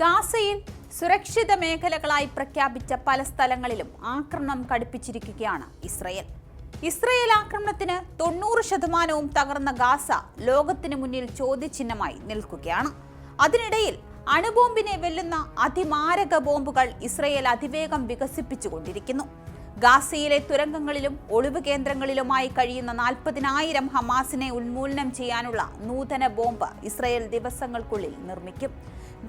ഗാസയിൽ സുരക്ഷിത മേഖലകളായി പ്രഖ്യാപിച്ച പല സ്ഥലങ്ങളിലും ആക്രമണം കടുപ്പിച്ചിരിക്കുകയാണ് ഇസ്രയേൽ. ഇസ്രയേൽ ആക്രമണത്തിന് തൊണ്ണൂറ് ശതമാനവും തകർന്ന ഗാസ ലോകത്തിന് മുന്നിൽ ചോദ്യചിഹ്നമായി നിൽക്കുകയാണ്. അതിനിടയിൽ അണുബോംബിനെ വെല്ലുന്ന അതിമാരക ബോംബുകൾ ഇസ്രയേൽ അതിവേഗം വികസിപ്പിച്ചുകൊണ്ടിരിക്കുന്നു. ഗാസയിലെ തുരങ്കങ്ങളിലും ഒളിവ് കേന്ദ്രങ്ങളിലുമായി കഴിയുന്ന നാൽപ്പതിനായിരം ഹമാസിനെ ഉന്മൂലനം ചെയ്യാനുള്ള നൂതന ബോംബ് ഇസ്രയേൽ ദിവസങ്ങൾക്കുള്ളിൽ നിർമ്മിക്കും.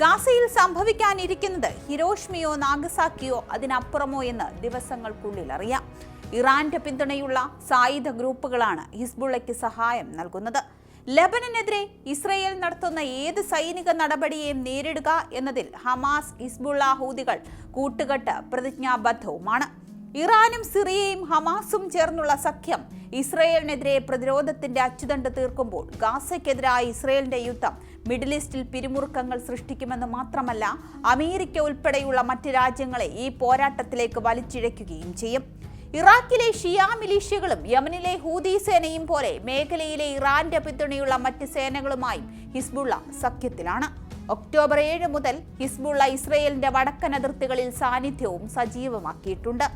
ഗാസയിൽ സംഭവിക്കാനിരിക്കുന്നത് ഹിരോഷ്മിയോ നാഗസാക്കിയോ അതിനപ്പുറമോ എന്ന് ദിവസങ്ങൾക്കുള്ളിൽ അറിയാം. ഇറാന്റെ പിന്തുണയുള്ള സായുധ ഗ്രൂപ്പുകളാണ് ഹിസ്ബുള്ളയ്ക്ക് സഹായം നൽകുന്നത്. ലബനനെതിരെ ഇസ്രയേൽ നടത്തുന്ന ഏത് സൈനിക നടപടിയെയും നേരിടുക എന്നതിൽ ഹമാസ് ഹിസ്ബുള്ള ഹൂതികൾ കൂട്ടുകെട്ട് പ്രതിജ്ഞാബദ്ധവുമാണ്. ഇറാനും സിറിയയും ഹമാസും ചേർന്നുള്ള സഖ്യം ഇസ്രയേലിനെതിരെ പ്രതിരോധത്തിന്റെ അച്ചുതണ്ട് തീർക്കുമ്പോൾ ഗാസയ്ക്കെതിരായ ഇസ്രയേലിന്റെ യുദ്ധം മിഡിൽ ഈസ്റ്റിൽ പിരിമുറുക്കങ്ങൾ സൃഷ്ടിക്കുമെന്ന് മാത്രമല്ല അമേരിക്ക ഉൾപ്പെടെയുള്ള മറ്റ് രാജ്യങ്ങളെ ഈ പോരാട്ടത്തിലേക്ക് വലിച്ചിഴയ്ക്കുകയും ചെയ്യും. ഇറാഖിലെ ഷിയാ മിലീഷ്യകളും യമനിലെ ഹൂതി സേനയും പോലെ മേഖലയിലെ ഇറാന്റെ പിന്തുണയുള്ള മറ്റ് സേനകളുമായും ഹിസ്ബുള്ള സഖ്യത്തിലാണ്. ഒക്ടോബർ ഏഴ് മുതൽ ഹിസ്ബുള്ള ഇസ്രയേലിന്റെ വടക്കൻ അതിർത്തികളിൽ സാന്നിധ്യവും സജീവമാക്കിയിട്ടുണ്ട്.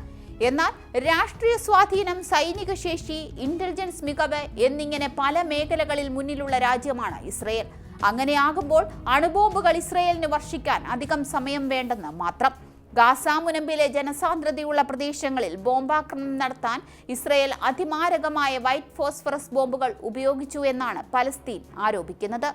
എന്നാൽ രാഷ്ട്രീയ സ്വാധീനം സൈനിക ശേഷി ഇന്റലിജൻസ് മികവ് എന്നിങ്ങനെ പല മേഖലകളിൽ മുന്നിലുള്ള രാജ്യമാണ് ഇസ്രയേൽ. അങ്ങനെയാകുമ്പോൾ അണുബോംബുകൾ ഇസ്രയേലിന് വർഷിക്കാൻ അധികം സമയം വേണ്ടെന്ന് മാത്രം. ഗാസ മുനമ്പിലെ ജനസാന്ദ്രതയുള്ള പ്രദേശങ്ങളിൽ ബോംബാക്രമണം നടത്താൻ ഇസ്രയേൽ അതിമാരകമായ വൈറ്റ് ഫോസ്ഫറസ് ബോംബുകൾ ഉപയോഗിച്ചു എന്നാണ് പലസ്തീൻ ആരോപിക്കുന്നത്.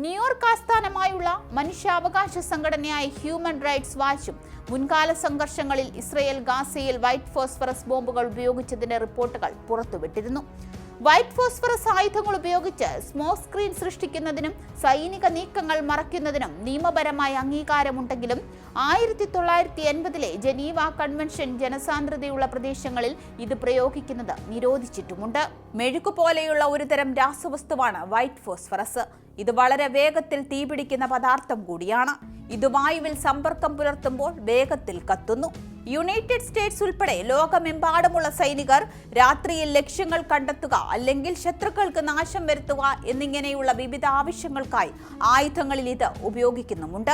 ന്യൂയോർക്ക് ആസ്ഥാനമായുള്ള മനുഷ്യാവകാശ സംഘടനയായ ഹ്യൂമൻ റൈറ്റ്സ് വാച്ചും മുൻകാല സംഘർഷങ്ങളിൽ ഇസ്രയേൽ ഗാസയിൽ വൈറ്റ് ഫോസ്ഫറസ് ബോംബുകൾ ഉപയോഗിച്ചതിന്റെ റിപ്പോർട്ടുകൾ പുറത്തുവിട്ടിരുന്നു. വൈറ്റ് ഫോസ്ഫറസ് ആയുധങ്ങൾ ഉപയോഗിച്ച് സ്മോക്ക് സ്ക്രീൻ സൃഷ്ടിക്കുന്നതിനും സൈനിക നീക്കങ്ങൾ മറയ്ക്കുന്നതിനും നിയമപരമായ അംഗീകാരമുണ്ടെങ്കിലും ആയിരത്തി തൊള്ളായിരത്തി എൺപതിലെ ജനീവ കൺവെൻഷൻ ജനസാന്ദ്രതയുള്ള പ്രദേശങ്ങളിൽ ഇത് പ്രയോഗിക്കുന്നത് നിരോധിച്ചിട്ടുമുണ്ട്. മെഴുക്ക് പോലെയുള്ള ഒരുതരം രാസവസ്തുവാണ് വൈറ്റ് ഫോസ്ഫറസ്. ഇത് വളരെ വേഗത്തിൽ തീപിടിക്കുന്ന പദാർത്ഥം കൂടിയാണ്. ഇത് വായുവിൽ സമ്പർക്കം പുലർത്തുമ്പോൾ വേഗത്തിൽ കത്തുന്നു. യുണൈറ്റഡ് സ്റ്റേറ്റ്സ് ഉൾപ്പെടെ ലോകമെമ്പാടുമുള്ള സൈനികർ രാത്രിയിൽ ലക്ഷ്യങ്ങൾ കണ്ടെത്തുക അല്ലെങ്കിൽ ശത്രുക്കൾക്ക് നാശം വരുത്തുക എന്നിങ്ങനെയുള്ള വിവിധ ആവശ്യങ്ങൾക്കായി ആയുധങ്ങളിൽ ഇത് ഉപയോഗിക്കുന്നുമുണ്ട്.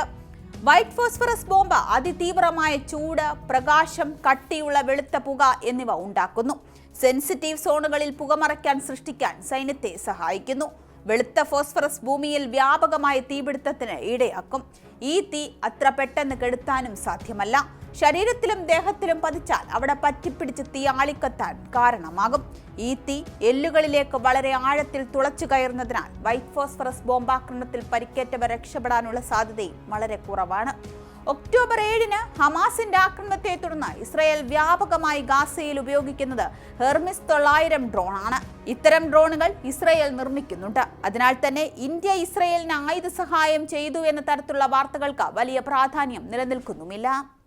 വൈറ്റ് ഫോസ്ഫറസ് ബോംബ് അതിതീവ്രമായ ചൂട് പ്രകാശം കട്ടിയുള്ള വെളുത്ത പുക എന്നിവ ഉണ്ടാക്കുന്നു. സെൻസിറ്റീവ് സോണുകളിൽ പുകമറയ്ക്കാൻ സൃഷ്ടിക്കാൻ സൈന്യത്തെ സഹായിക്കുന്നു. വെളുത്ത ഫോസ്ഫറസ് ഭൂമിയിൽ വ്യാപകമായ തീപിടുത്തത്തിന് ഇടയാക്കും. ഈ തീ അത്ര പെട്ടെന്ന് കെടുത്താനും സാധ്യമല്ല. ശരീരത്തിലും ദേഹത്തിലും പതിച്ചാൽ അവിടെ പറ്റിപ്പിടിച്ച് തീ ആളിക്കത്താൻ കാരണമാകും. ഈ തീ എല്ലുകളിലേക്ക് വളരെ ആഴത്തിൽ തുളച്ചു കയറുന്നതിനാൽ വൈറ്റ് ഫോസ്ഫറസ് ബോംബാക്രമണത്തിൽ പരിക്കേറ്റവർ രക്ഷപ്പെടാനുള്ള സാധ്യതയും വളരെ കുറവാണ്. ഒക്ടോബർ ഏഴിന് ഹമാസിന്റെ ആക്രമണത്തെ തുടർന്ന് ഇസ്രായേൽ വ്യാപകമായി ഗാസയിൽ ഉപയോഗിക്കുന്നത് ഹെർമിസ് തൊള്ളായിരം ആണ് ഇത്തരം ഡ്രോണുകൾ ഇസ്രായേൽ നിർമ്മിക്കുന്നുണ്ട്. അതിനാൽ തന്നെ ഇന്ത്യ ഇസ്രായേലിന് ആയുധ സഹായം ചെയ്തു എന്ന തരത്തിലുള്ള വാർത്തകൾക്ക് വലിയ പ്രാധാന്യം നിലനിൽക്കുന്നുമില്ല.